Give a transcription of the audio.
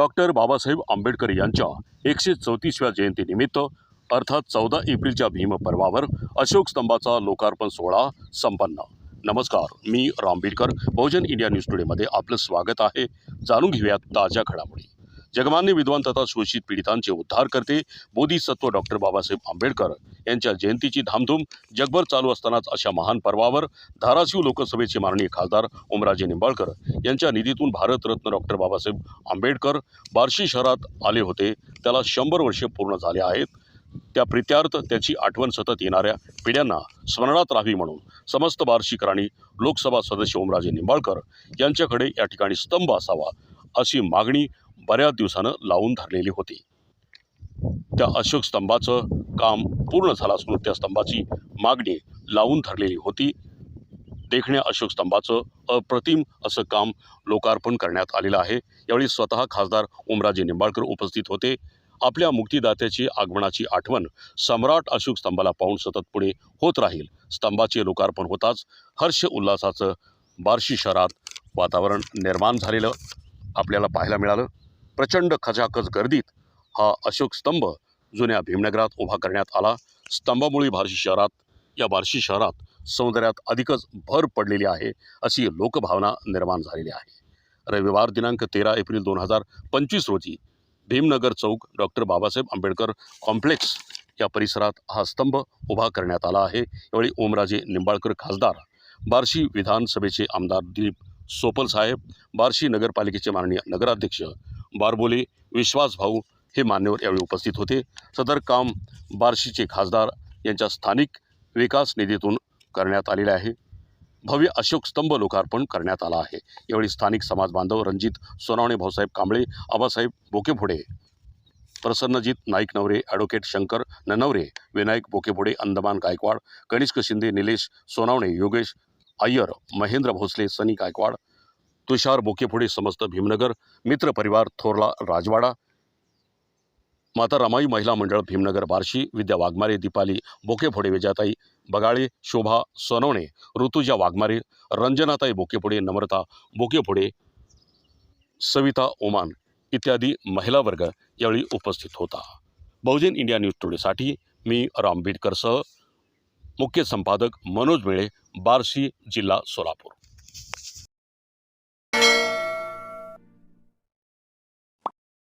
Doctor Babasaheb Ambedkar यांच्या एकशे चौतीसव्या जयंतीनिमित्त अर्थात चौदा एप्रिलच्या भीमपर्वावर अशोक स्तंभाचा लोकार्पण सोहळा संपन्न. नमस्कार मी रामबीरकर बहुजन इंडिया न्यूज टुडेमध्ये आपलं स्वागत आहे. जाणून घेऊयात ताज्या घडामोडी. जगमान्य विद्वान तथा शोषित पीडितांचे उद्धार करते बोधिसत्व डॉक्टर बाबासाहेब आंबेडकर यांच्या जयंतीची धामधूम जगभर चालू असतानाच अशा महान पर्वावर धाराशिव लोकसभेचे माननीय खासदार ओमराजे निंबाळकर यांच्या निधीतून भारतरत्न डॉक्टर बाबासाहेब आंबेडकर बार्शी शहरात आले होते. त्याला शंभर वर्षे पूर्ण झाले आहेत. त्या प्रित्यार्थ त्याची आठवण सतत येणाऱ्या पिढ्यांना स्मरणात राहावी म्हणून समस्त बार्शीकरांनी लोकसभा सदस्य ओमराजे निंबाळकर यांच्याकडे या ठिकाणी स्तंभ असावा अशी मागणी बऱ्याच दिवसानं लावून धरलेली होती. त्या अशोक स्तंभाचं काम पूर्ण झालं असून त्या स्तंभाची मागणी लावून धरलेली होती. देखण्या अशोक स्तंभाचं अप्रतिम असं काम लोकार्पण करण्यात आलेलं आहे. यावेळी स्वतः खासदार ओमराजे निंबाळकर उपस्थित होते. आपल्या मुक्तिदात्याची आगमनाची आठवण सम्राट अशोक स्तंभाला पाहून सतत पुढे होत राहील. स्तंभाचे लोकार्पण होताच हर्ष उल्हासाचं बार्शी शहरात वातावरण निर्माण झालेलं आपल्याला पाहायला मिळालं. प्रचंड खचाखच गर्दीत हा अशोक स्तंभ जुन्या भीमनगरात उभा करण्यात आला. स्तंभामुळे बार्शी शहरात या बार्शी शहरात सौंदर्यात अधिकच भर पडलेली आहे अशी लोकभावना निर्माण झालेली आहे. रविवार दिनांक तेरा एप्रिल दोन हजार पंचवीस रोजी भीमनगर चौक डॉक्टर बाबासाहेब आंबेडकर कॉम्प्लेक्स या परिसरात हा स्तंभ उभा करण्यात आला आहे. यावेळी ओमराजे निंबाळकर खासदार बार्शी विधानसभेचे आमदार दिलीप सोपल साहेब बार्शी नगरपालिकेचे माननीय नगराध्यक्ष बारबोले विश्वास भाऊ हे मान्यवर यावेळी उपस्थित होते. सदर काम बार्शीचे खासदार यांच्या स्थानिक विकास निधीतून करण्यात आलेले आहे. भव्य अशोक स्तंभ लोकार्पण करण्यात आला आहे. यावेळी स्थानिक समाज बांधव रणजित सोनावणे भाऊसाहेब कांबळे आबासाहेब बोकेफोडे प्रसन्नजित नाईक नवरे ॲडव्होकेट शंकर ननवरे विनायक बोकेफोडे अंदमान गायकवाड कनिष्क शिंदे निलेश सोनावणे योगेश अय्यर महेंद्र भोसले सनी गायकवाड तुषार बोकेफोडे समस्त भीमनगर मित्रपरिवार थोरला राजवाडा माता रमाई महिला मंडळ भीमनगर बार्शी विद्या वाघमारे दीपाली बोकेफोडे विजाताई बगाळे शोभा सोनवणे ऋतुजा वाघमारे रंजनाताई बोकेफोडे नम्रता बोकेफोडे सविता ओमान इत्यादी महिला वर्ग यावेळी उपस्थित होता. बहुजन इंडिया न्यूज टुडेसाठी मी राम बीडकरसह मुख्य संपादक मनोज मेळे बार्शी जिल्हा सोलापूर.